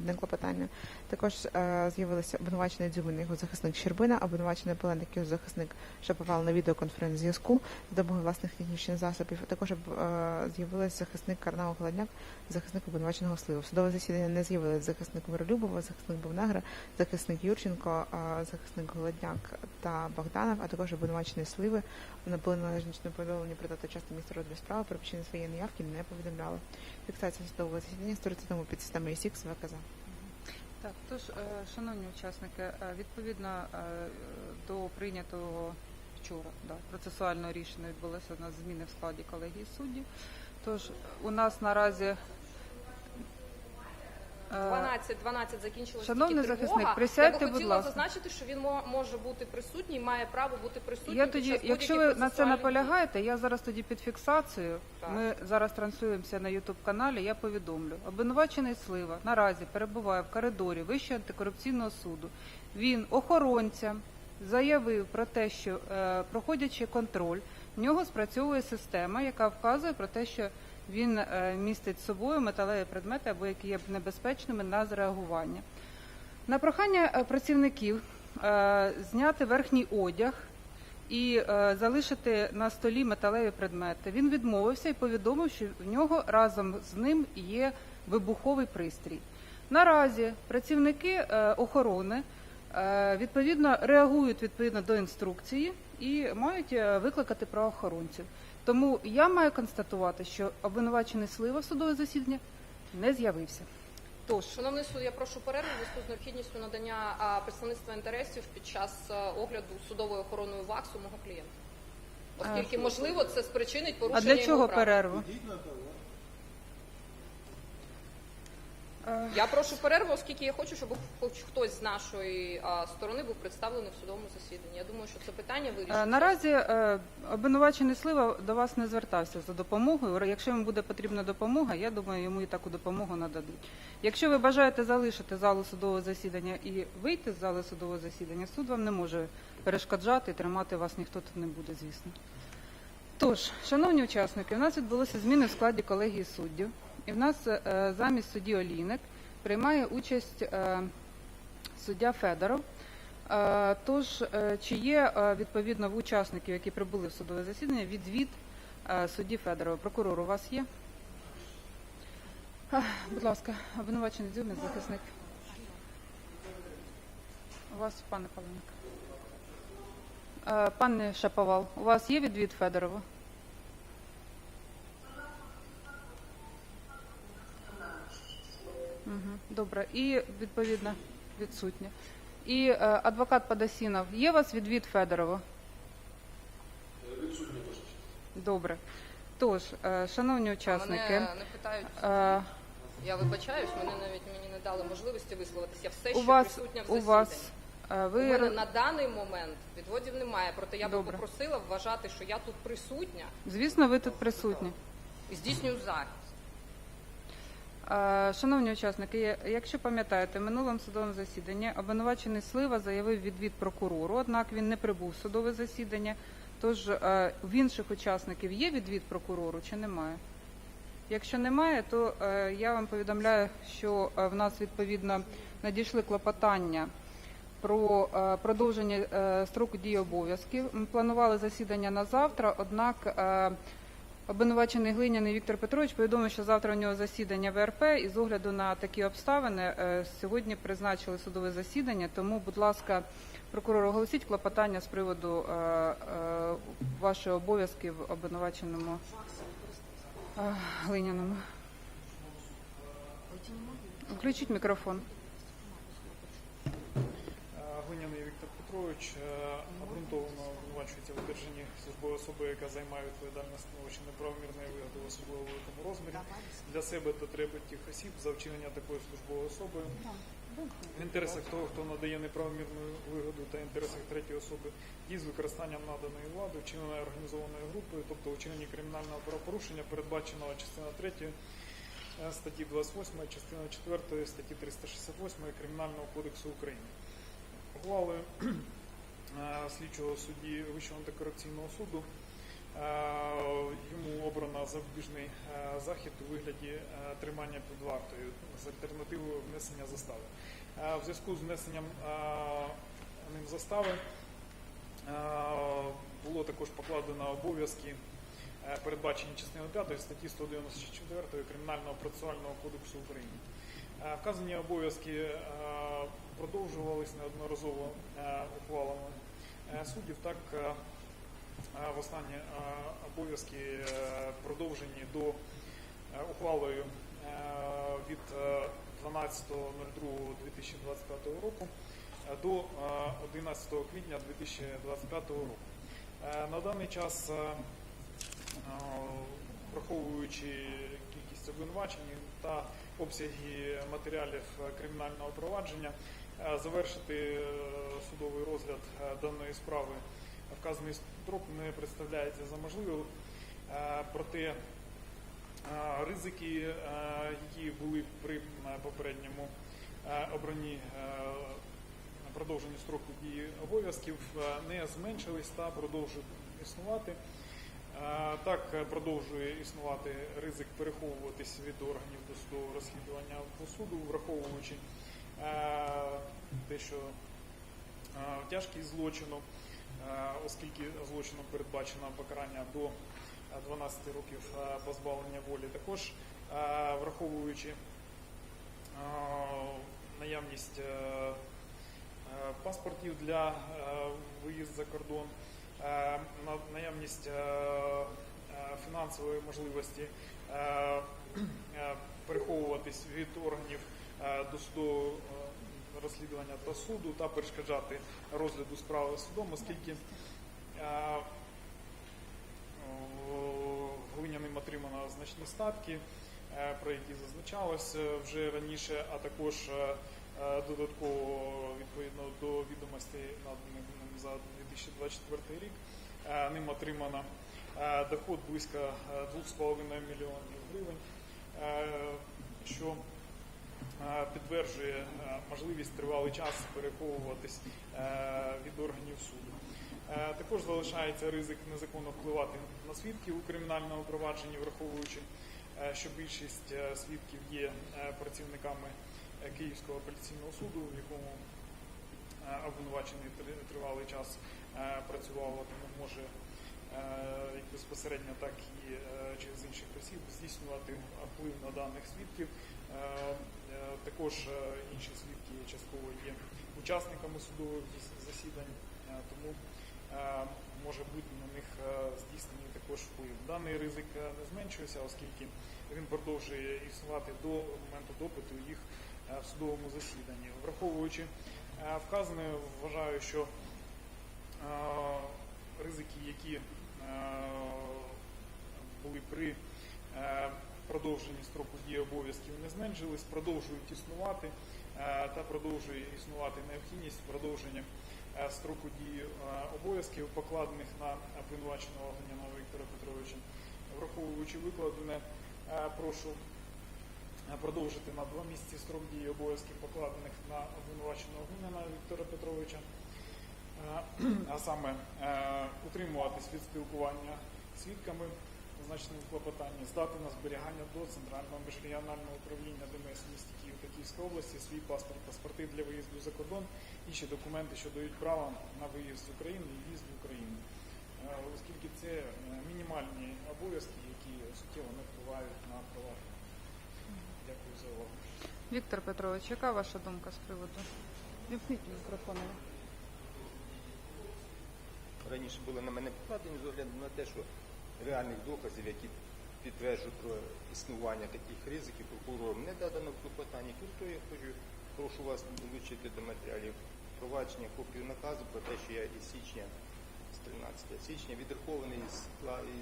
Одне клопотання. Також е, з'явилися обвинувачений Дзюбин, його захисник Щербина, обвинувачений Пеленик, його захисник Шаповал на відеоконференц-зв'язку з допомогою власних технічних засобів. Також е, з'явився захисник Карнау Холодняк, захисник обвинуваченого Слива. В судове засідання не з'явилися захисник Миролюбова, захисник Бовнагра, захисник Юрченко, е, захисник Голодняк та Богданов, а також обвинувачений Сливи. Вони були належно повідомлені про дату часто місця розгляду справи, про причини своєї неявки не повідомляли. Фіксація судового засідання створиться тому під системою СІКС ВКЗ. Так, тож, е, шановні учасники, е, відповідно е, до прийнятого вчора да, процесуального рішення відбулося у нас зміни в складі колегії суддів. Тож у нас наразі е, 12, 12 закінчилось Шановний тільки захисник, тривога. присядьте, Я би будь хотіла ласка. зазначити, що він мо- може бути присутній, має право бути присутнім. я під тоді, час якщо ви будь-яких на це процесуальних наполягаєте, я зараз тоді під фіксацію. Так. Ми зараз транслюємося на Ютуб каналі. Я повідомлю. Обвинувачений Слива наразі перебуває в коридорі Вищого антикорупційного суду. Він охоронцям заявив про те, що е, проходячи контроль, в нього спрацьовує система, яка вказує про те, що він е, містить собою металеві предмети або які є небезпечними на зреагування. На прохання е, працівників е, зняти верхній одяг і залишити на столі металеві предмети. Він відмовився і повідомив, що в нього разом з ним є вибуховий пристрій. Наразі працівники охорони відповідно реагують відповідно до інструкції і мають викликати правоохоронців. Тому я маю констатувати, що обвинувачений слива в судове засідання не з'явився. Тож Шановний суд, я прошу перерву зв'язку з необхідністю надання а, представництва інтересів під час а, огляду судовою охороною ВАКСу мого клієнта. Оскільки, можливо, це спричинить порушення. а для чого його прав. перерву? Е, Я прошу перерву, оскільки я хочу, щоб хоч хтось з нашої сторони був представлений в судовому засіданні. Я думаю, що це питання Е, вирішиться. Наразі е, обвинувачений Слива до вас не звертався за допомогою. Якщо йому буде потрібна допомога, я думаю, йому і таку допомогу нададуть. Якщо ви бажаєте залишити залу судового засідання і вийти з зали судового засідання, суд вам не може перешкоджати, тримати вас ніхто тут не буде, звісно. Тож, шановні учасники, у нас відбулися зміни в складі колегії суддів, і в нас е, замість судді Олійник приймає участь е, суддя Федоров. Е, Тож, чи є відповідно в учасників, які прибули в судове засідання, відвід судді Федорова? Прокурор у вас є? Будь ласка, обвинувачений дзюбний захисник. У вас, пане Паленик. Е, Пане Шаповал, у вас є відвід Федорова? Угу, добре. І відповідно відсутня. І е, адвокат Подосінов, є у вас відвід Федорова? Відсутні теж. Добре. Тож, е, шановні Мене не питають. е, Я вибачаюсь, мене навіть мені не дали можливості висловитися. Я все у ще вас, присутня в у засіданні. вас е, У ви мене на даний момент відводів немає, проте я би Добре. попросила вважати, що я тут присутня звісно, ви тут присутні. і здійснюю захист. Шановні учасники, якщо пам'ятаєте, минулому судовому засіданні обвинувачений Слива заявив відвід прокурору, однак він не прибув в судове засідання. Тож е, в інших учасників є відвід прокурору чи немає? Якщо немає, то е, я вам повідомляю, що е, в нас відповідно надійшли клопотання про продовження строку дії обов'язків. Ми планували засідання на завтра, однак Обвинувачений Глиняний Віктор Петрович повідомив, що завтра у нього засідання ВРП, і з огляду на такі обставини е, сьогодні призначили судове засідання. Тому, будь ласка, прокурор, оголосіть клопотання з приводу е, е, ваших обов'язків обвинуваченому Глиняному. Включіть мікрофон. Глиняний Віктор Петрович обґрунтовано обвинувачується в одержанні службової особи, яка займає відповідальне становище неправомірної вигоди в особливо великому розмірі. Для себе та третіх осіб за вчинення такої службової особи. В інтересах того, хто надає неправомірну вигоду та інтересах третьої особи дій з використанням наданої влади, вчиненої організованою групою, тобто вчинені кримінального правопорушення, передбаченого частина 3 е, статті 28, частина 4 статті 368 Кримінального кодексу України. Ухвалою е, слідчого судді Вищого антикорупційного суду Йому обрано запобіжний е, захід у вигляді е, тримання під вартою з альтернативою внесення застави. Е, В зв'язку з внесенням е, ним застави е, було також покладено обов'язки, е, передбачені частиною 5 статті 194 Кримінального процесуального кодексу України. Вказані обов'язки продовжувались неодноразово е, ухвалами е, суддів, так е, в останні обов'язки продовжені до ухвалою від е, 12.02.2025 року до е, 11 квітня 2025 року. На даний час, враховуючи кількість обвинувачень та обсяги матеріалів кримінального провадження, е, завершити е, судовий розгляд е, даної справи вказаний строк не представляється за можливим. Проте ризики, які були при попередньому обранні продовженні строку дії обов'язків, не зменшились та продовжують існувати. Е, Так е, продовжує існувати ризик переховуватись від органів досудового розслідування по суду, враховуючи те, що е, тяжкість злочину, оскільки злочином передбачено покарання до е, 12 років позбавлення волі, також враховуючи наявність паспортів для виїзду за кордон, наявність е, е, фінансової можливості е, е, переховуватись від органів е, досудового е, розслідування та суду та перешкоджати розгляду справи судом, оскільки е, Глиняним отримано значні статки, е, про які зазначалось е, вже раніше, а також е, е, додатково відповідно до відомостей наданих ним за 2024 рік. е, Ним отримано е, доход близько е, 2,5 мільйонів гривень, е, що е, підтверджує е, можливість тривалий час переховуватись е, від органів суду. Е, Також залишається ризик незаконно впливати на свідків у кримінальному провадженні, враховуючи, е, що більшість е, свідків є е, працівниками е, Київського апеляційного суду, в якому е, обвинувачений три- тривалий час е, працював, тому може е, як безпосередньо, так і е, через інших осіб здійснювати вплив на даних свідків. Е, е, Також е, інші свідки частково є учасниками судових засідань, е, тому е, може бути на них е, здійснений також вплив. Даний ризик е, не зменшується, оскільки він продовжує існувати до моменту допиту їх е, в судовому засіданні. Враховуючи е, вказане, вважаю, що е, ризики, які е, були при е, продовженні строку дії обов'язків, не зменшились, продовжують існувати е, та продовжує існувати необхідність продовження е, строку дії е, обов'язків, покладених на обвинуваченого Глиняного Віктора Петровича. Враховуючи викладене, е, прошу е, продовжити на два місяці строк дії обов'язків, покладених на обвинуваченого Глиняна Віктора Петровича, Е, а саме е, утримуватись від спілкування свідками зазначеним клопотанні, здати на зберігання до Центрального міжрегіонального управління ДМС в місті Київ та області свій паспорт, паспорти для виїзду за кордон, інші документи, що дають право на виїзд з України і в'їзд в Україну. Е, Оскільки це мінімальні обов'язки, які суттєво не впливають на права. Віктор Петрович, яка ваша думка з приводу? Вімкніть мікрофон. раніше були на мене покладені з огляду на те, що реальних доказів, які підтверджують про існування таких ризиків, прокурором не дадано в клопотанні. Того, я хочу, прошу вас долучити до матеріалів провадження копію наказу про те, що я із січня, з 13 січня, відрахований із,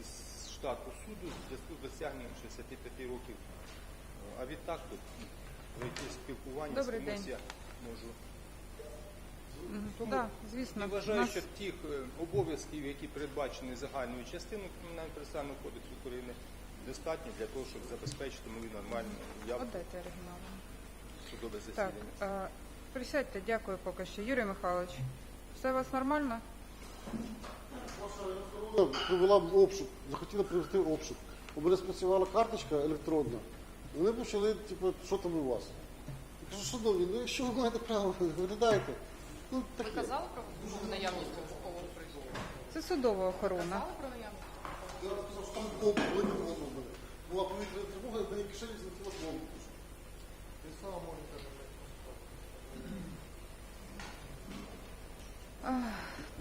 із штату суду в зв'язку з досягненням 65 років. А відтак тут пройти спілкування Добрий з кимось я можу. Тому Да, звісно. Я вважаю, Нас- що тих е, обов'язків, які передбачені загальною частиною Кримінального процесуального кодексу України, достатньо для того, щоб забезпечити мою нормальну явку Отдайте оригінал. судове Так, засідання. е, присядьте, дякую поки що. Юрій Михайлович, все у вас нормально? Вона провела обшук, захотіла провести обшук. У мене спрацювала карточка електронна. Вони почали, типу, що там у вас? Я кажу, шановні, ну якщо ви маєте право, виглядайте. Ну, Ви таке. казали про наявність обшукового призову? Це судова охорона. Казали про наявність? Я сказав, що там бомба, велика була повітряна тривога, і в моїй кишені злетіла бомба.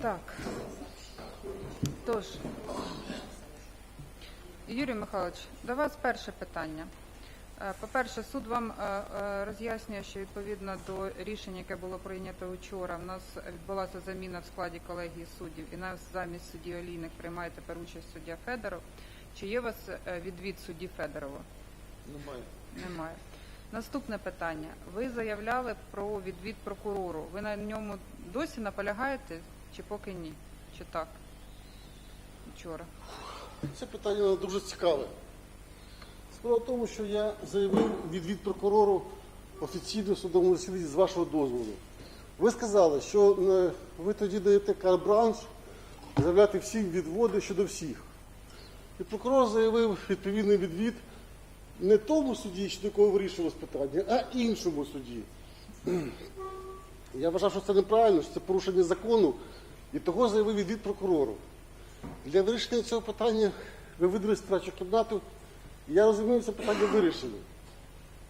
Так. Тож, Юрій Михайлович, до вас перше питання. Е, По-перше, суд вам е, е, роз'яснює, що відповідно до рішення, яке було прийнято вчора, в нас відбулася заміна в складі колегії суддів, і нас замість судді Олійник приймає тепер участь суддя Федоров. Чи є у вас відвід судді Федорова? Немає. Немає. Наступне питання. Ви заявляли про відвід прокурору. Ви на ньому досі наполягаєте, чи поки ні? Чи так? Вчора. Це питання дуже цікаве. Справа в тому, що я заявив відвід прокурору офіційно судовому засіданні з вашого дозволу. Ви сказали, що е, ви тоді даєте карбранш заявляти всі відводи щодо всіх. І прокурор заявив відповідний відвід не тому судді, щодо якого вирішувалось питання, а іншому судді. Я вважав, що це неправильно, що це порушення закону, і того заявив відвід прокурору. Для вирішення цього питання ви видали стратчу кімнату. Я розумію, це питання вирішено.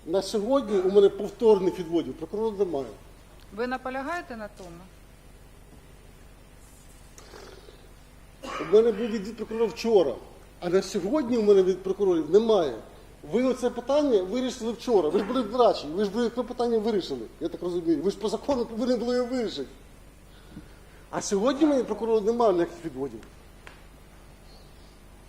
На сьогодні у мене повторних відводів, прокурора немає. Ви наполягаєте на тому? У мене був відвід прокурора вчора, а на сьогодні у мене від прокурорів немає. Ви оце питання вирішили вчора. Ви ж були в ви ж ви це питання вирішили, я так розумію. Ви ж по закону повинні були його вирішити. А сьогодні у мене прокурора немає ніяких відводів.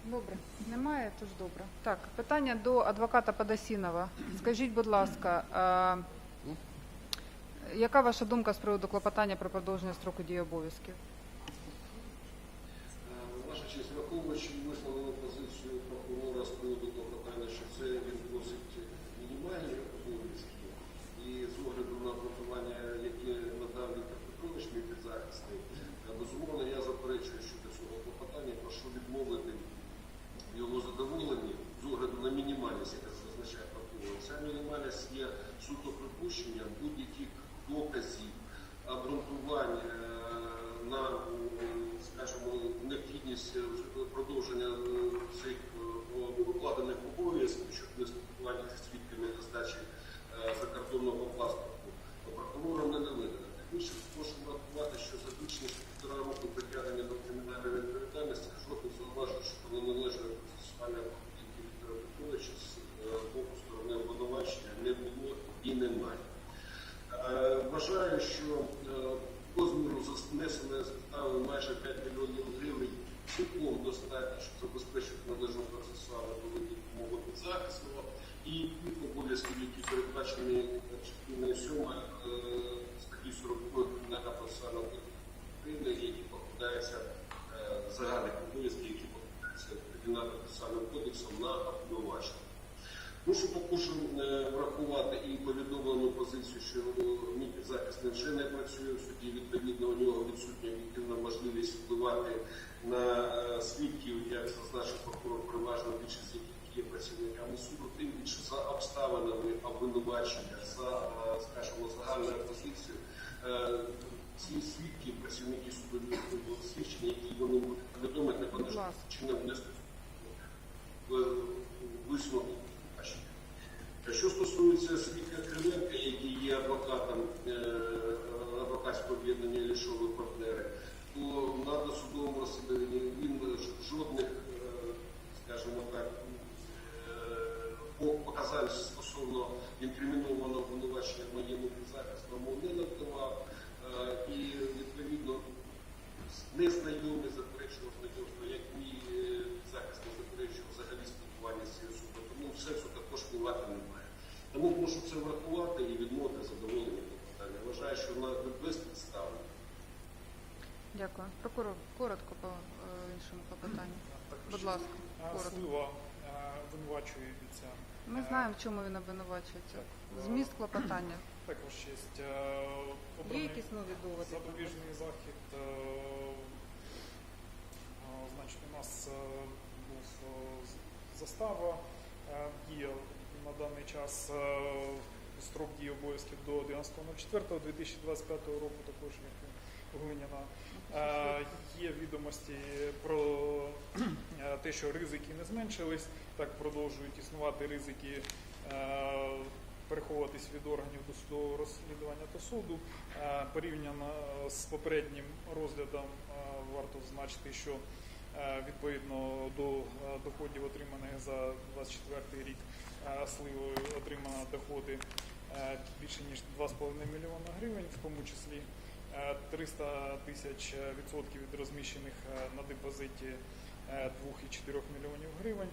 Добре. Немає, тож добре. Так, питання до адвоката Подосінова. Скажіть, будь ласка, а, яка ваша думка з приводу клопотання про продовження строку дії обов'язків? Е, Ваша честь, враховуючи висловлену позицію прокурора з приводу того питання, що це він досить мінімальні обов'язки, і з огляду на обґрунтування, яке надав Віктор Петрович, мій підзахисний, е, безумовно, я заперечую щодо цього клопотання, прошу відмовити в його задоволенні з огляду на мінімальність, яка зазначає прокурор. Ця мінімальність є суто припущенням будь-яких доказів, обґрунтувань е, на, м, скажімо, необхідність е, продовження е, цих е, укладених обов'язків щодо спілкування зі свідками на здачі е, закордонного паспорту, то прокурором не наведено. Більше прошу врахувати, що за більшість півтора року притягнення до кримінальної відповідальності жодних зауважень, що про неналежне поведінки Віктора Петровича з боку сторони обвинувачення не було і немає. Е, Вважаю, що е, розміру за внесеної застави майже 5 мільйонів гривень цілком достатньо, щоб забезпечити належну процесуальну поведінку мого підзахисного і тих обов'язків, які передбачені частиною 7 е, статті 40 Кримінального процесуального України, які покладаються загальних обов'язків, які покладаються Кримінальним процесуальним кодексом на обвинувачення. Мушу також е, врахувати і повідомлену позицію, що е, мій підзахисний вже не працює в суді. Відповідно, у нього відсутня об'єктивна можливість впливати на е, свідків, як зазначив прокурор, переважно більшість яких є працівниками суду, тим більше за обставинами обвинувачення, за, скажімо, загальною позицією. Ці свідки, працівники суду, свідчення, які вони будуть повідомити, вони ласка. чином внести висновок бачення. Що стосується Сергія Кривенка, який є адвокатом е, адвокатського об'єднання Лішові партнери, то на досудовому розслідуванні він жодних, е, скажімо так, е, по- показань стосовно інкримінованого обвинувачення моєму підзахисному не надавав. Е, І відповідно незнайомий заперечував знайомство, як мій е, захисник заперечував взагалі спілкування з цією особою. Тому сенсу також впливати немає. Тому прошу це врахувати і відмовити задоволення питання. Вважаю, що вона безпідставна. Дякую. Прокурор, коротко по е, іншому клопотанню. Будь ласка, А, коротко. Слива е, обвинувачується. Ми Е, знаємо, в чому він обвинувачується. Зміст клопотання. Також честь. е, Є обраний якісь нові доводи? запобіжний захід е, Значить, у нас е, був е, з- застава, е, діяв на даний час е, строк дії обов'язків до 11.04.2025 року, також як Глиняна. Е, Є відомості про е, те, що ризики не зменшились, так продовжують існувати ризики е, переховуватись від органів досудового розслідування та суду. Е, Порівняно з попереднім розглядом е, варто зазначити, що е, відповідно до е, доходів, отриманих за 24 рік, е, сливою отримано доходи е, більше ніж 2,5 мільйона гривень, в тому числі е, 300 тисяч е, відсотків від розміщених е, на депозиті е, 2,4 мільйонів гривень.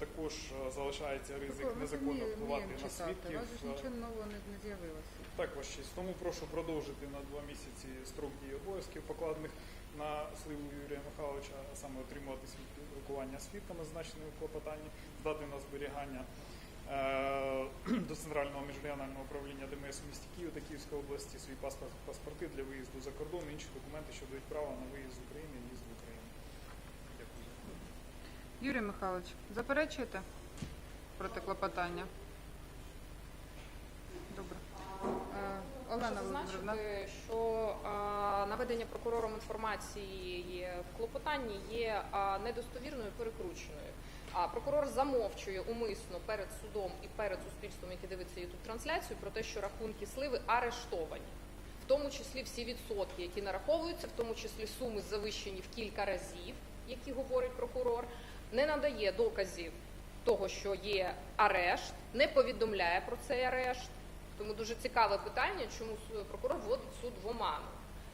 Також е, залишається ризик незаконно впливати на свідків. У вас ж Е, нічого нового не, з'явилося. так, честь. Тому прошу продовжити на два місяці строк дії обов'язків, покладених на сливу Юрія Михайловича, а саме отримувати спілкування з свідками, зазначеними в клопотанні, здати на зберігання е, до Центрального міжрегіонального управління ДМС у місті Києві та Київської області свої паспорт, паспорти для виїзду за кордон, інші документи, що дають право на виїзд з України і. Дякую. Юрій Михайлович, заперечуєте проти клопотання? Добре. Е, Олена Володимирівна. зазначити, що а, наведення прокурором інформації в клопотанні є а, недостовірною перекрученою. А прокурор замовчує умисно перед судом і перед суспільством, яке дивиться youtube трансляцію, про те, що рахунки сливи арештовані, в тому числі всі відсотки, які нараховуються, в тому числі суми завищені в кілька разів, які говорить прокурор, не надає доказів того, що є арешт, не повідомляє про цей арешт. Тому дуже цікаве питання, чому прокурор вводить суд в оману.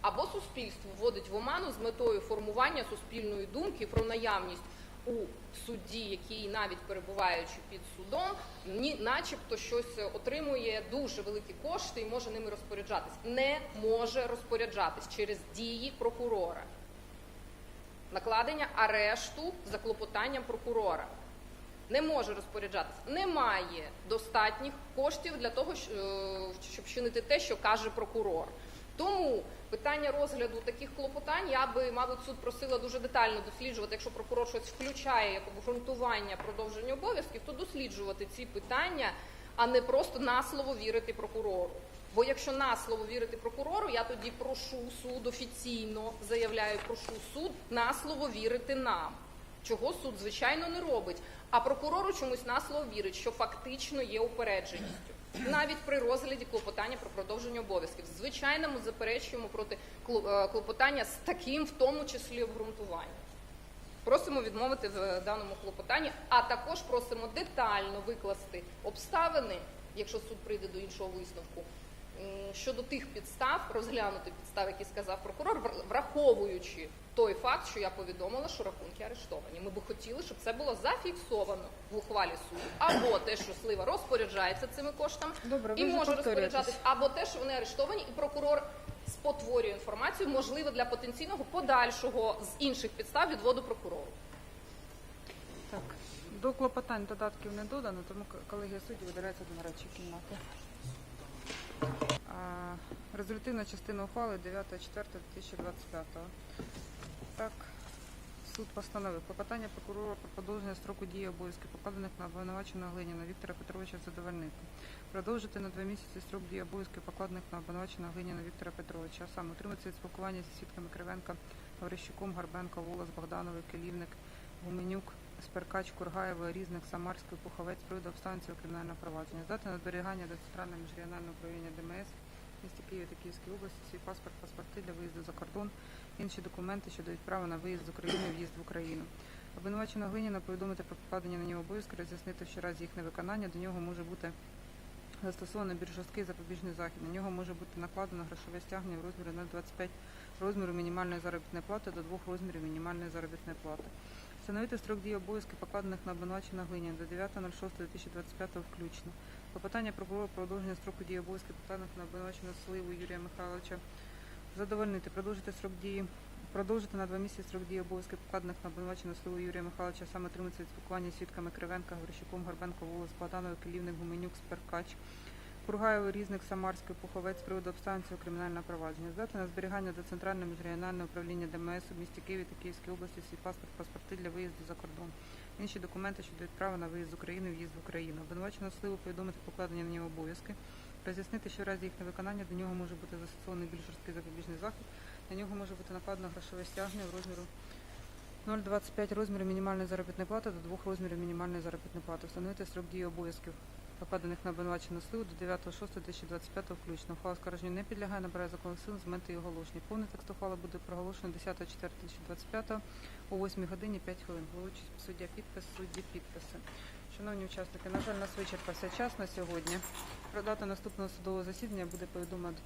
Або суспільство вводить в оману з метою формування суспільної думки про наявність у судді, який навіть перебуваючи під судом, ні, начебто щось отримує дуже великі кошти і може ними розпоряджатись. Не може розпоряджатись через дії прокурора. Накладення арешту за клопотанням прокурора не може розпоряджатися. Немає достатніх коштів для того, е, щоб вчинити те, що каже прокурор. Тому питання розгляду таких клопотань я би, мабуть, суд просила дуже детально досліджувати. Якщо прокурор щось включає як обґрунтування продовження обов'язків, то досліджувати ці питання, а не просто на слово вірити прокурору. Бо якщо на слово вірити прокурору, я тоді прошу суд офіційно заявляю, прошу суд на слово вірити нам чого суд звичайно не робить. А прокурору чомусь на слово вірить, що фактично є упередженістю. Навіть при розгляді клопотання про продовження обов'язків. Звичайно, ми заперечуємо проти е, клопотання з таким, в тому числі, обґрунтуванням. Просимо відмовити в даному клопотанні, а також просимо детально викласти обставини, якщо суд прийде до іншого висновку, щодо тих підстав, розглянути підстав, які сказав прокурор, вр- враховуючи той факт, що я повідомила, що рахунки арештовані. Ми би хотіли, щоб це було зафіксовано в ухвалі суду, або те, що слива розпоряджається цими коштами Добре, і може розпоряджатись, або те, що вони арештовані, і прокурор спотворює інформацію, можливо, для потенційного подальшого з інших підстав відводу прокурору. Так, до клопотань додатків не додано, тому колегія суддів видаляється до нарадчої кімнати. Резолютивна частина ухвали 9.4.2025. Так, суд постановив клопотання прокурора про продовження строку дії обов'язків, покладених на обвинуваченого Глиніна Віктора Петровича задовольнити. Продовжити на два місяці строк дії обов'язків, покладених на обвинуваченого Глиніна Віктора Петровича, а саме утриматися від спілкування зі свідками Кривенка, Гаврищуком, Гарбенко, Волос, Богдановий, Келівник, Гуменюк, Сперкач, Кургаєва, Різник, Самарський, Пуховець, з приводу обставин цього кримінального провадження. Здати на зберігання до Центрального міжрегіонального управління ДМС місті Києві та Київській області свій паспорт, паспорти для виїзду за кордон, інші документи, що дають право на виїзд з України, в'їзд в Україну. Обвинуваченого Глиніна повідомити про покладення на нього обов'язки, роз'яснити, що разі їх невиконання до нього може бути застосовано більш жорсткий запобіжний захід. На нього може бути накладено грошове стягнення в розмірі на 25 розміру мінімальної заробітної плати до двох розмірів мінімальної заробітної плати. Встановити строк дії обов'язків, покладених на обвинуваченого Глиніна до 9.06.2025 включно. Клопотання прокурора продовження строку дії обов'язків, покладених на обвинуваченого Сливу Юрія Михайловича. Задовольнити, продовжити строк дії, продовжити на два місяці строк дії обов'язків, покладених на обвинуваченого Сливу Юрія Михайловича, саме триматися від спілкування з свідками Кривенка, Грищуком, Горбенко, Волос, Богданов, Келівник, Гуменюк, Сперкач, Пургаєву, Різник, Самарський, Пуховець з приводу обставин цього кримінального провадження. Здати на зберігання до Центрального міжрегіонального управління ДМС у місті Києві та Київській області свій паспорт, паспорти для виїзду за кордон. Інші документи щодо відправи на виїзд з України, в'їзд в Україну. Обвинувачено сливу повідомити покладені на нього обов'язки, роз'яснити, що в разі їх невиконання до нього може бути застосований більш жорсткий запобіжний захід, на нього може бути накладено грошове стягнення в розміру 0,25 розмірів мінімальної заробітної плати до 2 розмірів мінімальної заробітної плати. Встановити срок дії обов'язків, покладених на обвинувачену силу до 9.6.2025 включно. Ухвала скарження не підлягає, набирає законних сил з моменту її оголошення. Повний текст ухвали буде проголошено 10.04.2025 о 8 годині 5 хвилин. Головуючий суддя підпис, судді підписи. Шановні учасники, на жаль, нас вичерпався час на сьогодні. Про дату наступного судового засідання буде повідомлено.